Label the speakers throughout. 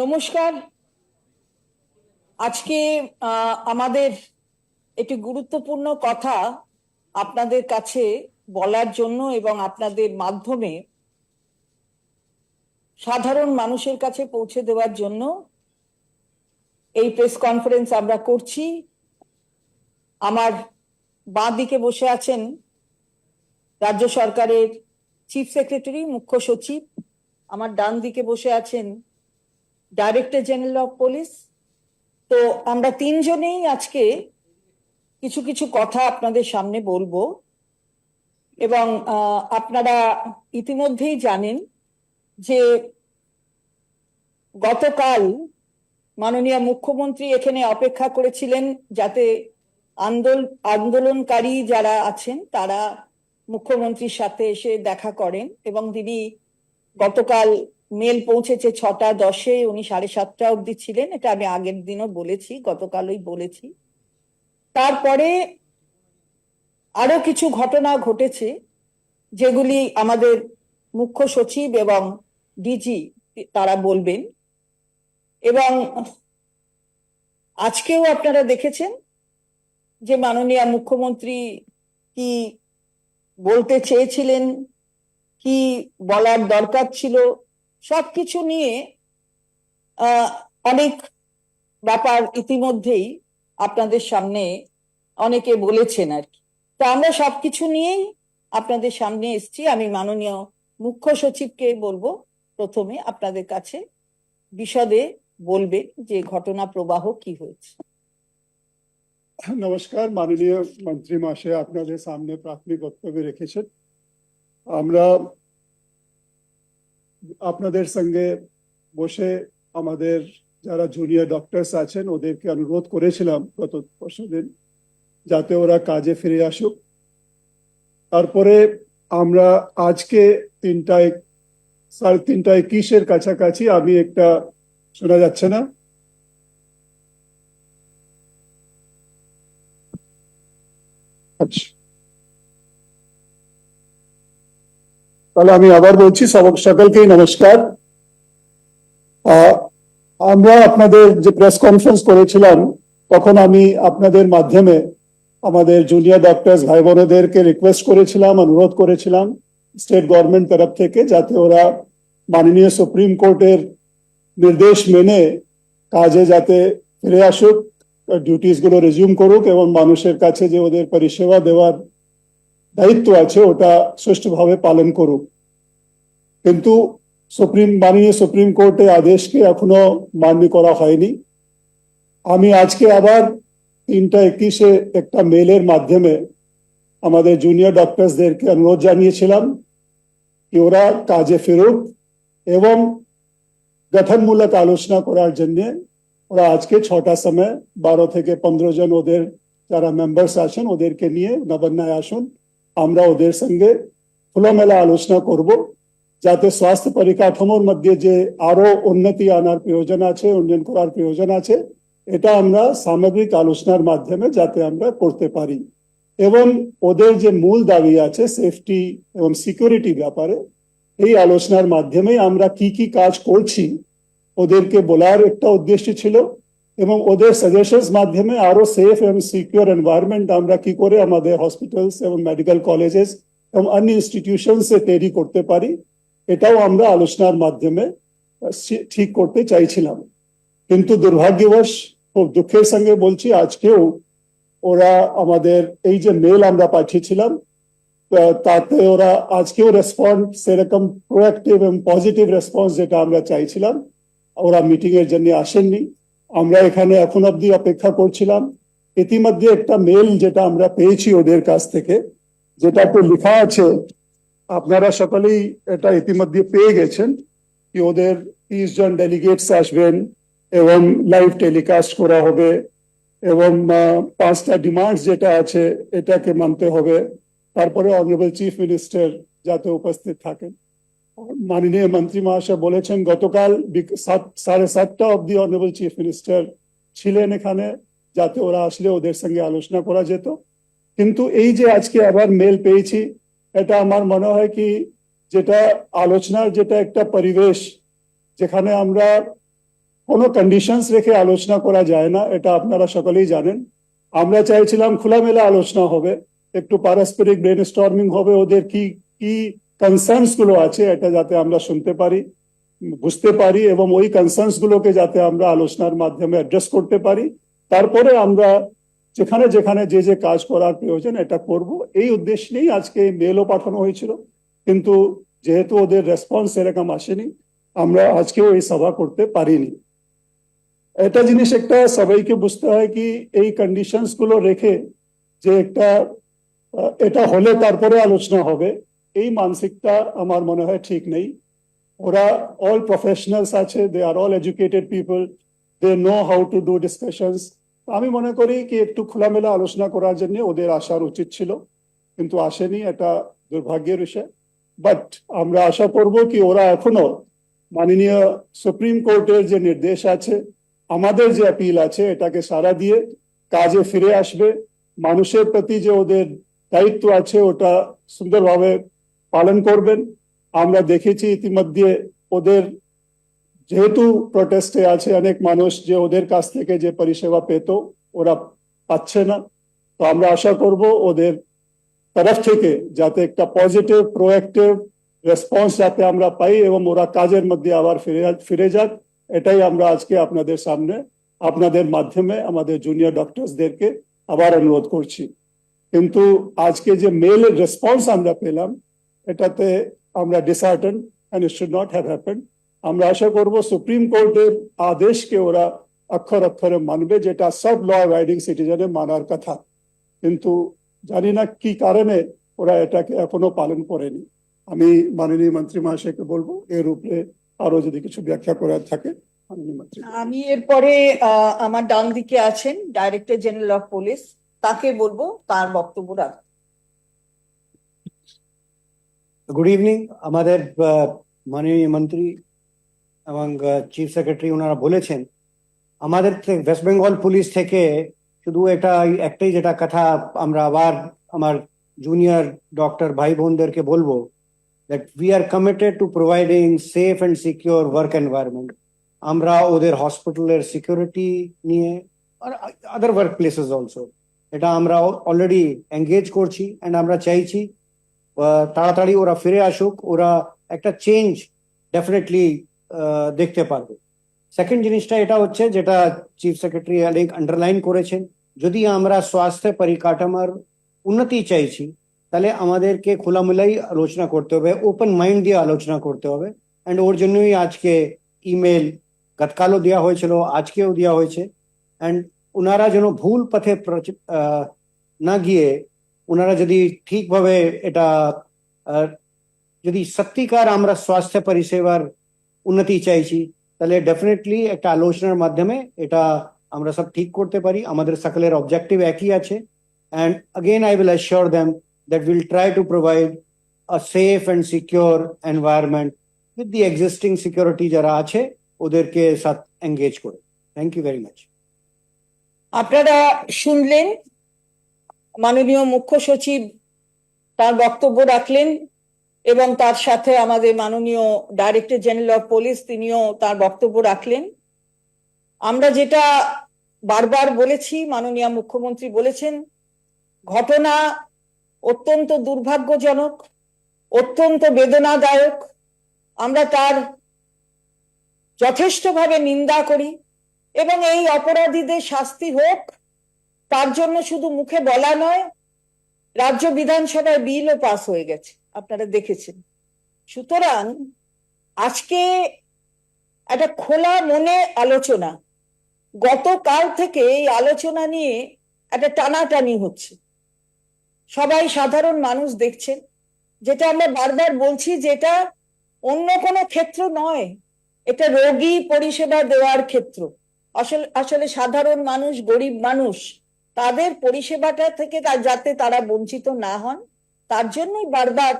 Speaker 1: নমস্কার। আজকে আমাদের একটি গুরুত্বপূর্ণ কথা আপনাদের কাছে বলার জন্য এবং আপনাদের মাধ্যমে সাধারণ মানুষের কাছে পৌঁছে দেওয়ার জন্য এই প্রেস কনফারেন্স আমরা করছি। আমার বাঁ দিকে বসে আছেন রাজ্য সরকারের চিফ সেক্রেটারি, মুখ্য সচিব। আমার ডান দিকে বসে আছেন ডাইরেক্টর জেনারেল অফ পুলিশ তো আমরা তিনজনেই আজকে কিছু কিছু কথা আপনাদের সামনে বলব। এবং আপনারা ইতিমধ্যেই জানেন যে গতকাল মাননীয় মুখ্যমন্ত্রী এখানে অপেক্ষা করেছিলেন যাতে আন্দোলন আন্দোলনকারী যারা আছেন তারা মুখ্যমন্ত্রীর সাথে এসে দেখা করেন। এবং তিনি গতকাল মেল পৌঁছেছে ছটা দশে, উনি সাড়ে সাতটা অবধি ছিলেন, এটা আমি আগের দিনও বলেছি, গতকালই বলেছি। তারপরে আরও কিছু ঘটনা ঘটেছে, যেগুলি আমাদের মুখ্য সচিব এবং ডিজি তারা বলবেন। এবং আজকেও আপনারা দেখেছেন যে মাননীয় মুখ্যমন্ত্রী কি বলতে চেয়েছিলেন, কি বলার দরকার ছিল সবকিছু নিয়ে অনেক ব্যাপার ইতিমধ্যেই আপনাদের সামনে অনেকে বলেছেন আর কি। তো আমরা সবকিছু নিয়েই আপনাদের সামনে এসেছি। আমি মাননীয় মুখ্য সচিবকে বলব, প্রথমে আপনাদের কাছে বিশদে বলবেন যে ঘটনা প্রবাহ কি হয়েছে।
Speaker 2: নমস্কার, মাননীয় মন্ত্রী মহাশয়, আপনাদের সামনে প্রাথমিক বক্তব্য রেখেছেন। আমরা আপনাদের সঙ্গে বসে আমাদের যারা জুনিয়র ডক্টরস আছেন, ওদেরকে অনুরোধ করেছিলাম গত পরশুদিন যাতে ওরা কাজে ফিরে আসুক। তারপরে আমরা আজকে তিনটায়, সাড়ে তিনটায় কিসের কাছাকাছি আমি একটা শোনা যাচ্ছে না। আচ্ছা। তাহলে আমি আবার বলছি সকলকেই নমস্কার। আমরা আপনাদের যে প্রেস কনফারেন্স করেছিলাম, তখন আমি আপনাদের মাধ্যমে আমাদের জুনিয়র ডক্টরস ভাই বোনেদেরকে রিকোয়েস্ট করেছিলাম, অনুরোধ করেছিলাম স্টেট গভর্নমেন্ট তরফ থেকে, যাতে ওরা মাননীয় সুপ্রিম কোর্টের নির্দেশ মেনে কাজে যাতে ফিরে আসুক ডিউটিসগুলো রেজিউম করুক এবং মানুষের কাছে যে ওদের পরিষেবা দেওয়ার দায়িত্ব আছে, ওটা সুষ্ঠুভাবে পালন করুক। কিন্তু সুপ্রিম, মাননীয় সুপ্রিম কোর্টের আদেশকে এখনও মান্য করা হয়নি। আমি আজকে আবার তিনটা একুশে একটা মেলের মাধ্যমে আমাদের জুনিয়র ডক্টরসদেরকে অনুরোধ জানিয়েছিলাম কি ওরা কাজে ফেরুক এবং গঠনমূলক আলোচনা করার জন্য ওরা আজকে ছটা সময় বারো থেকে পনেরো জন ওদের যারা মেম্বার্স আছেন ওদেরকে নিয়ে নবান্নায় আসুন। আমরা ওদের সঙ্গে খোলামেলা আলোচনা করব, যাতে স্বাস্থ্য পরিকাঠামোর মধ্যে যে আরও উন্নতি আনার প্রয়োজন আছে, উন্নয়ন করার প্রয়োজন আছে, এটা আমরা সামগ্রিক আলোচনার মাধ্যমে যাতে আমরা করতে পারি। এবং ওদের যে মূল দাবি আছে সেফটি এবং সিকিউরিটি ব্যাপারে, এই আলোচনার মাধ্যমে আমরা কি কি কাজ করছি, ওদেরকে বলার একটা উদ্দেশ্য ছিল। এবং ওদের সাজেশনস মাধ্যমে আরও সেফ এবং সিকিউর এনভায়রনমেন্ট আমরা কি করে আমাদের হসপিটালস এবং মেডিকেল কলেজেস এবং অন্য ইনস্টিটিউশনস তৈরি করতে পারি, এটাও আমরা আলোচনার মাধ্যমে ঠিক করতে চাইছিলাম। কিন্তু দুর্ভাগ্যবশ, খুব দুঃখের সঙ্গে বলছি, আজকেও ওরা আমাদের এই যে মেল আমরা পাঠিয়েছিলাম তাতে ওরা আজকেও রেসপন্স সেরকম প্রোয়াক্টিভ এবং পজিটিভ রেসপন্স যেটা আমরা চাইছিলাম, ওরা মিটিং এর জন্য আসেননি। আমরা এখানে এখন অব্দি অপেক্ষা করছিলাম। ইতিমধ্যে একটা মেল যেটা আমরা পেয়েছি ওদের কাছ থেকে যেটাতে লেখা আছে, আপনারা সকলেই এটা ইতিমধ্যে পেয়ে গেছেন কি ওদের তিরিশ জন ডেলিগেটস আসবেন এবং লাইভ টেলিকাস্ট করা হবে এবং পাঁচটা ডিমান্ডস যেটা আছে এটাকে মানতে হবে। তারপরে অনারেবল চিফ মিনিস্টার যাতে উপস্থিত থাকেন। মাননীয় মন্ত্রী মহাশয় বলেছেন, গতকাল সাড়ে সাতটা অব্দি অনারেবল চিফ মিনিস্টার ছিলেন এখানে, যাতে ওরা আসলে ওদের সঙ্গে আলোচনা করা যেত। কিন্তু এই যে আজকে আবার মেল পেয়েছি, এটা আমার মনে হয় কি, যেটা আলোচনার যেটা একটা পরিবেশ, যেখানে আমরা কোনো কন্ডিশনস রেখে আলোচনা করা যায় না, এটা আপনারা সকলেই জানেন। আমরা চাইছিলাম খোলামেলা আলোচনা হবে, একটু পারস্পরিক ব্রেন স্টর্মিং হবে, ওদের কি কি কনসার্নসগুলো আছে, এটা যাতে আমরা শুনতে পারি, বুঝতে পারি এবং ওই কনসার্নস গুলোকে যাতে আমরা আলোচনার মাধ্যমে অ্যাড্রেস করতে পারি। তারপরে আমরা যেখানে যেখানে যে যে কাজ করার প্রয়োজন এটা করব। এই উদ্দেশ্য নিয়েই আজকে মেলও পাঠানো হয়েছিল। কিন্তু যেহেতু ওদের রেসপন্স এরকম আসেনি, আমরা আজকেও এই সভা করতে পারিনি। এটা জিনিস একটা সবাইকে বুঝতে হয় কি, এই কন্ডিশনসগুলো রেখে যে একটা এটা হলে তারপরে আলোচনা হবে। এই মানসিকতা আমার মনে হয় ঠিক নেই। ওরা অল প্রফেশনালস আছে they are all educated people they know how to do discussions আমি মনে করি কি, একটু খোলামেলা আলোচনা করার জন্য ওদের আসার উচিত ছিল, কিন্তু আসেনি, এটা দুর্ভাগ্যের বিষয়। বাট আমরা আশা করব কি, ওরা এখনও মাননীয় সুপ্রিম কোর্টের যে নির্দেশ আছে, আমাদের যে আপিল আছে, এটাকে সারা দিয়ে কাজে ফিরে আসবে। মানুষের প্রতি যে ওদের দায়িত্ব আছে, ওটা সুন্দরভাবে পালন করবেন। আমরা দেখেছি ইতিমধ্যে ওদের যেহেতু প্রোটেস্টে আছে, অনেক মানুষ যে ওদের কাছ থেকে যে পরিষেবা পেত, ওরা পাচ্ছে না। তো আমরা আশা করব ওদের তরফ থেকে যাতে একটা পজিটিভ প্রোয়াক্টিভ রেসপন্স যাতে আমরা পাই এবং ওরা কাজের মধ্যে আবার ফিরে ফিরে যাক, এটাই আমরা আজকে আপনাদের সামনে, আপনাদের মাধ্যমে আমাদের জুনিয়র ডক্টরসদেরকে আবার অনুরোধ করছি। কিন্তু আজকে যে মেলের রেসপন্স আমরা পেলাম এটাতে আমরা ডিসার্টন and it should not have happened আমরা আশা করব সুপ্রিম কোর্টের আদেশকে ওরা অক্ষর অক্ষরে মানবে, যেটা সব ল রাইডিং সিটিজেনে মানার কথা। কিন্তু জানি না কি কারণে ওরা এটাকে এখনও পালন করেনি। আমি মাননীয় মন্ত্রী মহাশয়কে বলব, এর উপরে আরও যদি কিছু ব্যাখ্যা করার থাকে
Speaker 1: আমি এরপরে আমার ডান দিকে আছেন ডাইরেক্টর জেনারেল অফ পুলিশ তাকে বলব তার বক্তব্য রাখতে।
Speaker 3: গুড ইভিনিং আমাদের মাননীয় মন্ত্রী এবং চিফ সেক্রেটারি ওনারা বলেছেন, আমাদের ওয়েস্ট বেঙ্গল পুলিশ থেকে শুধু এটা, একটাই যেটা কথা আমরা আবার আমার জুনিয়র ডক্টর ভাই বোনদেরকে বলব that we are committed to providing safe and secure work environment আমরা ওদের হসপিটালের সিকিউরিটি নিয়ে, আর আদার ওয়ার্ক প্লেসেস অলসো এটা আমরা অলরেডি এঙ্গেজ করছি অ্যান্ড আমরা চাইছি তাড়াতাড়ি ওরা ফিরে আসুক, ওরা একটা চেঞ্জ ডেফিনেটলি দেখতে পারবে। সেকেন্ড জিনিসটা এটা হচ্ছে যেটা চিফ সেক্রেটারি অনেক আন্ডারলাইন করেছেন, যদি আমরা স্বাস্থ্য পরিকাঠামোর উন্নতি চাইছি, তাহলে আমাদেরকে খোলামেলাই আলোচনা করতে হবে ওপেন মাইন্ড দিয়ে আলোচনা করতে হবে। অ্যান্ড ওর জন্যই আজকে ইমেল গতকালও দেওয়া হয়েছিল, আজকেও দেওয়া হয়েছে। অ্যান্ড ওনারা যেন ভুল পথে না গিয়ে ওনারা যদি ঠিকভাবে এটা যদি সত্যিকার আমরা স্বাস্থ্য পরিষেবার উন্নতি চাইছি, তাহলে ডেফিনেটলি একটা আলোচনার মাধ্যমে এটা আমরা সব ঠিক করতে পারি। আমাদের সকলের অবজেক্টিভ একই আছে। And again I will assure them that we'll try to provide a safe and secure environment with the existing security যারা আছে, ওদেরকে সাথ এঙ্গেজ করে। থ্যাংক ইউ ভেরি মাচ
Speaker 1: আপনারা শুনলেন মাননীয় মুখ্য সচিব তার বক্তব্য রাখলেন এবং তার সাথে আমাদের মাননীয় ডাইরেক্টর জেনারেল অফ পুলিশ তিনিও তার বক্তব্য রাখলেন। আমরা যেটা বারবার বলেছি, মাননীয় মুখ্যমন্ত্রী বলেছেন, ঘটনা অত্যন্ত দুর্ভাগ্যজনক, অত্যন্ত বেদনাদায়ক। আমরা তার যথেষ্টভাবে নিন্দা করি এবং এই অপরাধীদের শাস্তি হোক তার জন্য শুধু মুখে বলা নয়, রাজ্য বিধানসভায় বিলও পাস হয়ে গেছে, আপনারা দেখেছেন। সুতরাং আজকে একটা খোলা মনে আলোচনা, গতকাল থেকে এই আলোচনা নিয়ে একটা টানাটানি হচ্ছে। সবাই সাধারণ মানুষ দেখছেন, যেটা আমরা বারবার বলছি যেটা অন্য কোনো ক্ষেত্র নয়, এটা রোগী পরিষেবা দেওয়ার ক্ষেত্র। আসলে আসলে সাধারণ মানুষ, গরিব মানুষ তাদের পরিষেবাটা থেকে যাতে তারা বঞ্চিত না হন, তার জন্যই বারবার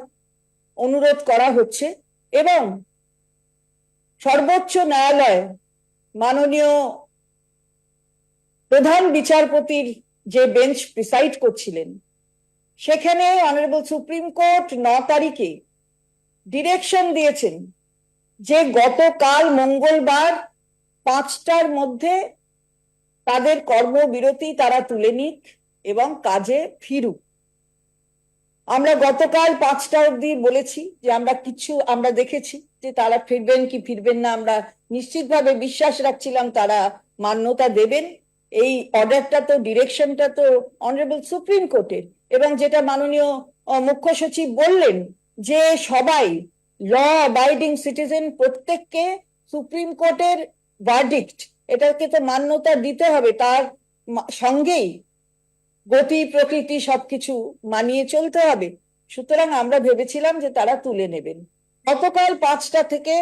Speaker 1: অনুরোধ করা হচ্ছে এবং সর্বোচ্চ ন্যায়ালয় মাননীয় প্রধান বিচারপতির যে বেঞ্চ প্রিসাইড করছিলেন, সেখানে অনারেবল সুপ্রিম কোর্ট ন তারিখে ডিরেকশন দিয়েছেন যে গতকাল মঙ্গলবার পাঁচটার মধ্যে তাদের কর্মবিরতি তারা তুলে নিক এবং কাজে ফিরুক। আমরা গতকাল পাঁচটা অবধি বলেছি যে আমরা কিছু আমরা দেখেছি যে তারা ফিরবেন কি ফিরবেন না, আমরা নিশ্চিতভাবে বিশ্বাস রাখছিলাম তারা মান্যতা দেবেন। এই অর্ডারটা তো, ডিরেকশনটা তো অনারেবল সুপ্রিম কোর্টের এবং যেটা মাননীয় মুখ্য সচিব বললেন যে সবাই ল অ্যাবাইডিং সিটিজেন প্রত্যেককে সুপ্রিম কোর্টের ভার্ডিক্ট এটাকে তো মান্যতা দিতে হবে, তার সঙ্গেই গতি, প্রকৃতি সবকিছু মানিয়ে চলতে হবে। সুতরাং আমরা ভেবেছিলাম যে তারা তুলে নেবেন। গতকাল পাঁচটা থেকে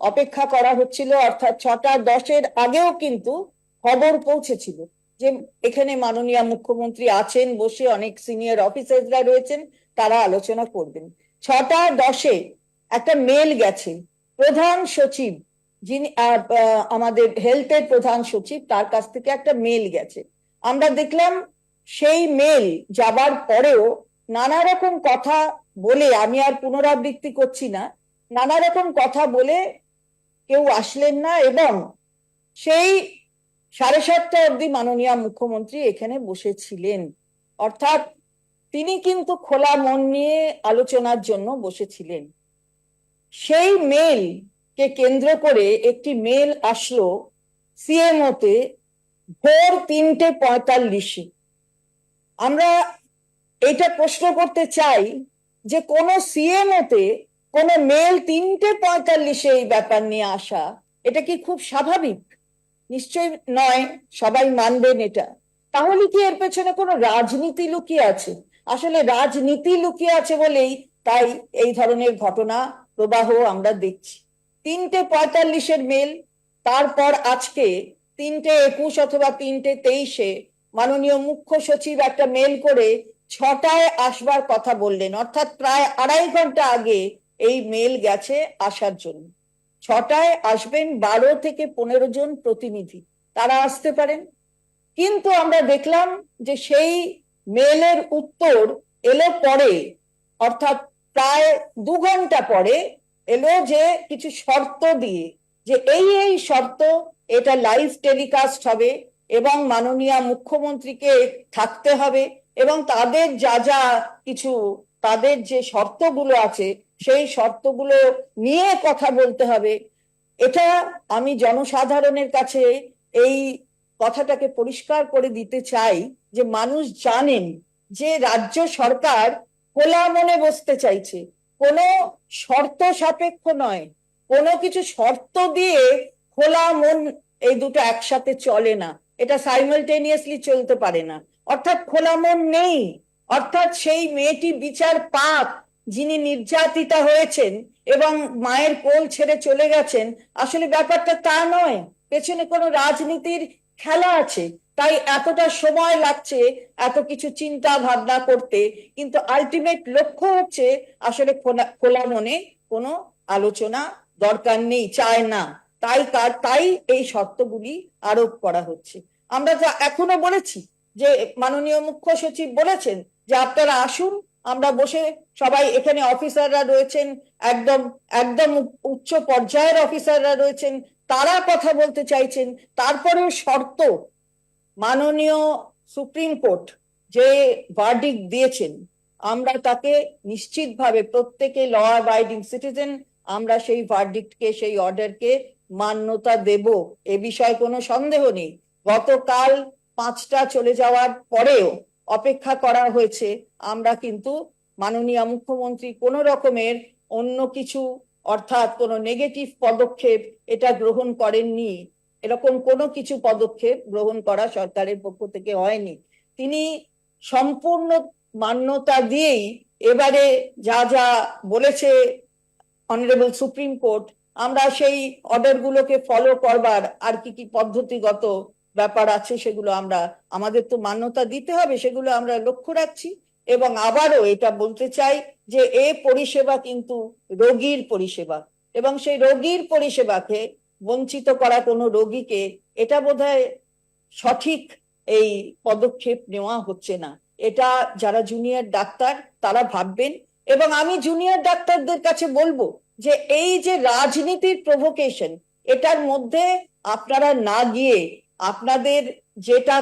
Speaker 1: অপেক্ষা করা হচ্ছিল, অর্থাৎ ছটা দশের আগেও কিন্তু খবর পৌঁছেছিল যে এখানে মাননীয় মুখ্যমন্ত্রী আছেন বসে অনেক সিনিয়র অফিসাররা রয়েছেন, তারা আলোচনা করবেন। ছটা দশে একটা মেল গেছে, প্রধান সচিব যিনি আমাদের হেলথের প্রধান সচিব, তার কাছ থেকে একটা মেল গেছে। আমরা দেখলাম সেই মেল যাবার পরেও নানা রকম কথা বলে, আমি আর পুনরাবৃত্তি করছি না, নানা রকম কথা বলে কেউ আসলেন না এবং সেই সাড়ে সাতটা অবধি মাননীয় মুখ্যমন্ত্রী এখানে বসেছিলেন। অর্থাৎ তিনি কিন্তু খোলা মন নিয়ে আলোচনার জন্য বসেছিলেন। সেই মেল কে কেন্দ্র করে একটি মেল আসলো সিএমও তে, ভোর তিনটে পঁয়তাল্লিশে। আমরা এটা প্রশ্ন করতে চাই যে কোন সিএমও তে কোন মেল তিনটে পঁয়তাল্লিশে এই ব্যাপার নিয়ে আসা, এটা কি খুব স্বাভাবিক? নিশ্চয় নয়, সবাই মানবেন এটা। তাহলে কি এর পেছনে কোনো রাজনীতি লুকিয়ে আছে? আসলে রাজনীতি লুকিয়ে আছে বলেই তাই এই ধরনের ঘটনা, প্রবাহ আমরা দেখছি। তিনটে পঁয়তাল্লিশের মেল তারপর আজকে তিনটে একুশ অথবা তিনটে তেইশে মাননীয় মুখ্য সচিব একটা মেল করে ছটায় আসবার কথা বললেন। অর্থাৎ প্রায় আড়াই ঘণ্টা আগে এই মেল গেছে আসার জন্য। ছটায় আসবেন বারো থেকে পনেরো জন প্রতিনিধি। তারা আসতে পারেন। কিন্তু আমরা দেখলাম যে সেই মেলের উত্তর এলো পরে, অর্থাৎ প্রায় দু ঘণ্টা পরে এলো যে কিছু শর্ত দিয়ে যে এই এই শর্ত, এটা লাইভ টেলিকাস্ট হবে এবং মাননীয় মুখ্যমন্ত্রীকে থাকতে হবে এবং তাদের যা যা কিছু, তাদের যে শর্তগুলো আছে, সেই শর্তগুলো নিয়ে কথা বলতে হবে। এটা আমি জনসাধারণের কাছে এই কথাটাকে পরিষ্কার করে দিতে চাই যে মানুষ জানেন যে রাজ্য সরকার খোলা মনে বসতে চাইছে। কোনো শর্ত সাপেক্ষ নয়। কোনো কিছু শর্ত দিয়ে খোলা মন এই দুটো একসাথে চলে না। এটা সাইমালটেনিয়াসলি চলতে পারে না। অর্থাৎ খোলা মন নেই। অর্থাৎ সেই মেয়েটি বিচার পাক, যিনি নির্যাতিতা হয়েছেন এবং মায়ের কোল ছেড়ে চলে গেছেন, আসলে ব্যাপারটা তা নয়। পেছনে কোনো রাজনীতির খেলা আছে। তাই এতটা সময় লাগছে এত কিছু চিন্তা ভাবনা করতে, কিন্তু আলটিমেট লক্ষ্য হচ্ছে আসলে খোলা মনে কোনো আলোচনা দরকার নেই, চায় না। তাই কার তাই এই শর্তগুলি আরোপ করা হচ্ছে। আমরা যা এখনও বলেছি যে মাননীয় মুখ্য সচিব বলেছেন যে আপনারা আসুন, আমরা বসে সবাই এখানে অফিসাররা রয়েছেন, একদম একদম উচ্চ পর্যায়ের অফিসাররা রয়েছেন, তারা কথা বলতে চাইছেন, তারপরেও শর্ত মাননীয় সুপ্রিম কোর্ট যে ভার্ডিক দিয়েছেন, আমরা তাকে নিশ্চিতভাবে প্রত্যেকে ল অ্যাবাইডিং সিটিজেন আমরা সেই ভার্ডিক্টকে সেই অর্ডারকে মান্যতা দেব, এ বিষয়ে কোনো সন্দেহ নেই। গতকাল পাঁচটা চলে যাওয়ার পরেও অপেক্ষা করা হয়েছে। আমরা কিন্তু মাননীয় মুখ্যমন্ত্রী কোনো রকমের অন্য কিছু, অর্থাৎ কোনো নেগেটিভ পদক্ষেপ এটা গ্রহণ করেননি। এরকম কোনো কিছু পদক্ষেপ গ্রহণ করা সরকারের পক্ষ থেকে হয়নি। তিনি সম্পূর্ণ মান্যতা দিয়েই এবারে যা যা বলেছে অনারেবল সুপ্রিম কোর্ট আমরা সেই অর্ডার গুলোকে ফলো করবার আর কি কি পদ্ধতিগত ব্যাপার আছে সেগুলো আমরা, আমাদের তো মান্যতা দিতে হবে সেগুলো আমরা লক্ষ্য রাখছি এবং আবারও এটা বলতে চাই যে এ পরিষেবা কিন্তু রোগীর পরিষেবা এবং সেই রোগীর পরিষেবাকে বঞ্চিত করা কোনো রোগীকে এটা বোধহয় সঠিক এই পদক্ষেপ নেওয়া হচ্ছে না। এটা যারা জুনিয়র ডাক্তার, তারা ভাববেন এবং আমি জুনিয়র ডাক্তারদের কাছে বলব যে এই যে রাজনীতির প্রভোকেশন এটার মধ্যে আপনারা না গিয়ে আপনাদের যেটা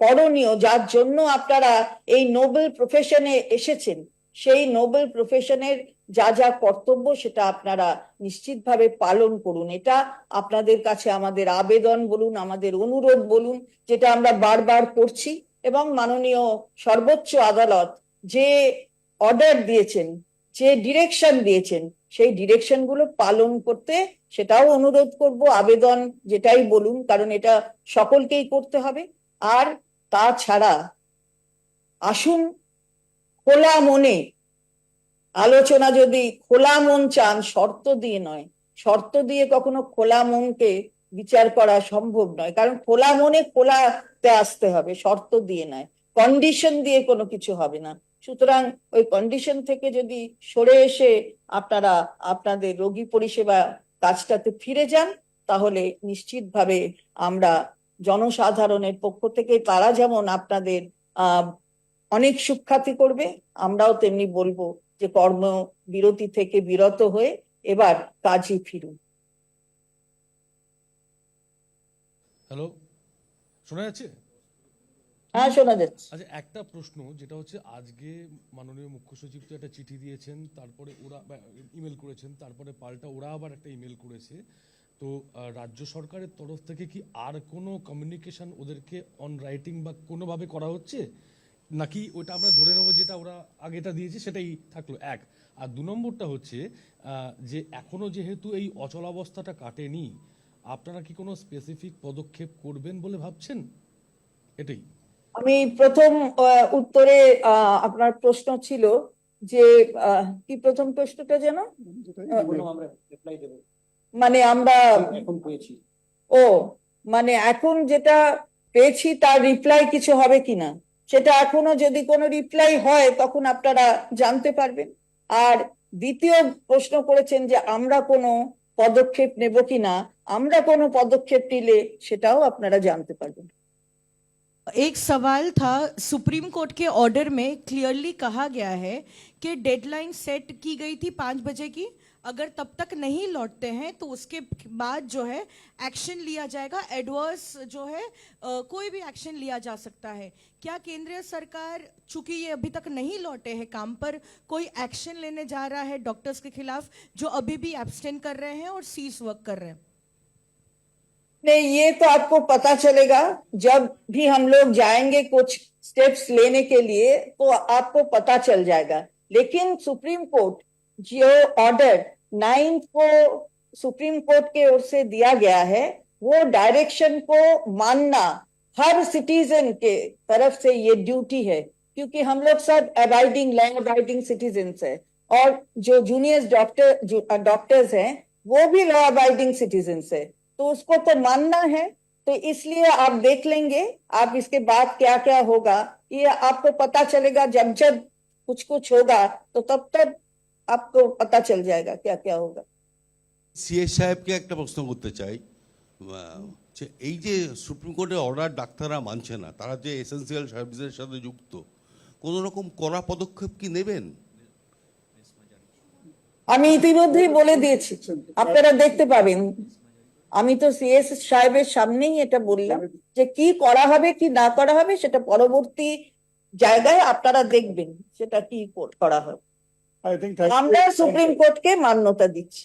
Speaker 1: করণীয়, যার জন্য আপনারা এই নোবেল প্রফেশনে এসেছেন সেই নোবেল প্রফেশনের যা যা কর্তব্য সেটা আপনারা নিশ্চিতভাবে পালন করুন। এটা আপনাদের কাছে আমাদের আবেদন বলুন, আমাদের অনুরোধ বলুন, যেটা আমরা বারবার করছি এবং মাননীয় সর্বোচ্চ আদালত যে অর্ডার দিয়েছেন, যে ডিরেকশন দিয়েছেন, সেই ডিরেকশনগুলো পালন করতে সেটাও অনুরোধ করব, আবেদন যেটাই বলুন, কারণ এটা সকলকেই করতে হবে। আর তাছাড়া আসুন খোলা মনে। আলোচনা যদি খোলা মন চান, শর্ত দিয়ে নয়। শর্ত দিয়ে কখনো খোলা মনকে বিচার করা সম্ভব নয়। কারণ খোলা মনে খোলাতে আসতে হবে, শর্ত দিয়ে নয়। কন্ডিশন দিয়ে কোনো কিছু হবে না। সুতরাং ওই কন্ডিশন থেকে যদি সরে এসে আপনারা, আপনাদের রোগী পরিষেবা কাজটাতে ফিরে যান, তাহলে নিশ্চিতভাবে আমরা জনসাধারণের পক্ষ থেকে তারা যেমন আপনাদের, আহ অনেক সুখ্যাতি করবে আমরাও তেমনি বলব যে কর্ম বিরতি থেকে বিরত হয়ে এবার কাজে ফিরুন।
Speaker 4: হ্যালো শোনা যাচ্ছে?
Speaker 1: হ্যাঁ শোনা যাচ্ছে।
Speaker 4: আচ্ছা একটা প্রশ্ন যেটা হচ্ছে আজকে মাননীয় মুখ্য সচিব তো একটা চিঠি দিয়েছেন তারপরে ওরা ইমেল করেছেন তারপরে পাল্টা ওরা আবার একটা ইমেল করেছে। তো রাজ্য সরকারের তরফ থেকে কি আর কোনো কমিউনিকেশন ওদেরকে অন রাইটিং বা কোনোভাবে করা হচ্ছে? নাকি ওটা আমরা ধরে নেব যেটা ওরা আগেটা দিয়েছে সেটাই থাকল এক। আর দু নম্বরটা হচ্ছে আহ, যে এখনও যেহেতু এই অচলাবস্থাটা কাটেনি আপনারা কি কোনো স্পেসিফিক পদক্ষেপ করবেন বলে ভাবছেন? এটাই।
Speaker 1: আমি প্রথম আহ, উত্তরে আহ, আপনার প্রশ্ন ছিল যে আহ, কি প্রথম প্রশ্নটা যেন?
Speaker 3: আমরা রিপ্লাই দেবো।
Speaker 1: মানে আমরা
Speaker 3: এখন পেয়েছি।
Speaker 1: ও মানে এখন যেটা পেয়েছি তার রিপ্লাই কিছু হবে কিনা? সেটা এখনো যদি কোনো রিপ্লাই হয় তখন আপনারা জানতে পারবেন আর দ্বিতীয় প্রশ্ন করেছেন যে আমরা কোনো পদক্ষেপ নেব কিনা আমরা কোনো পদক্ষেপ নিলে সেটাও আপনারা জানতে পারবেন
Speaker 5: एक सवाल था सुप्रीम कोर्ट के ऑर्डर में क्लियरली कहा गया है कि डेडलाइन सेट की गई थी पाँच बजे की अगर तब तक नहीं लौटते हैं तो उसके बाद जो है एक्शन लिया जाएगा। एडवर्स जो है अ, कोई भी एक्शन लिया जा सकता है। क्या केंद्रीय सरकार चूँकि ये अभी तक नहीं लौटे हैं काम पर कोई एक्शन लेने जा रहा है डॉक्टर्स के खिलाफ जो अभी भी एब्सटेंड कर रहे हैं और सीज वर्क कर रहे हैं?
Speaker 1: नहीं ये तो आपको पता चलेगा जब भी हम लोग जाएँगे कुछ स्टेप्स लेने के लिए तो आपको पता चल जाएगा। लेकिन सुप्रीम कोर्ट जो ऑर्डर नाइन्थ को सुप्रीम कोर्ट के ओर से दिया गया है, वो डायरेक्शन को मानना हर सिटीजन के तरफ़ से ये ड्यूटी है, क्योंकि हम लोग सब अबाइडिंग लॉ अबाइडिंग सिटीजन है, और जो जूनियर डॉक्टर डॉक्टर्स हैं, वो भी लॉ अबाइडिंग सिटीजन है। तो उसको तो मानना है तो इसलिए आप देख लेंगे, आप इसके बाद क्या क्या होगा, ये आपको पता चलेगा जब जब कुछ कुछ होगा तो तब तब आपको पता चल जाएगा क्या क्या होगा
Speaker 6: সিএস সাহেবকে একটা প্রশ্ন করতে চাই আহ, যে এই যে সুপ্রিম কোর্টের অর্ডার ডাক্তাররা মানছে না তারা যে এসেন্সিয়াল সার্ভিসের সাথে যুক্ত কোনো রকম কড়া পদক্ষেপ কি নেবেন
Speaker 1: আমি ইতিমধ্যেই বলে দিয়েছি আপনারা দেখতে পাবেন আমি তো সিএস সাহেবের সামনেই এটা বললাম যে কি করা হবে কি না করা হবে সেটা পরবর্তী জায়গায় আপনারা দেখবেন সেটা কি কর- করা হবে
Speaker 2: I think
Speaker 1: আমরা সুপ্রিম কোর্টকে মান্যতা দিচ্ছি।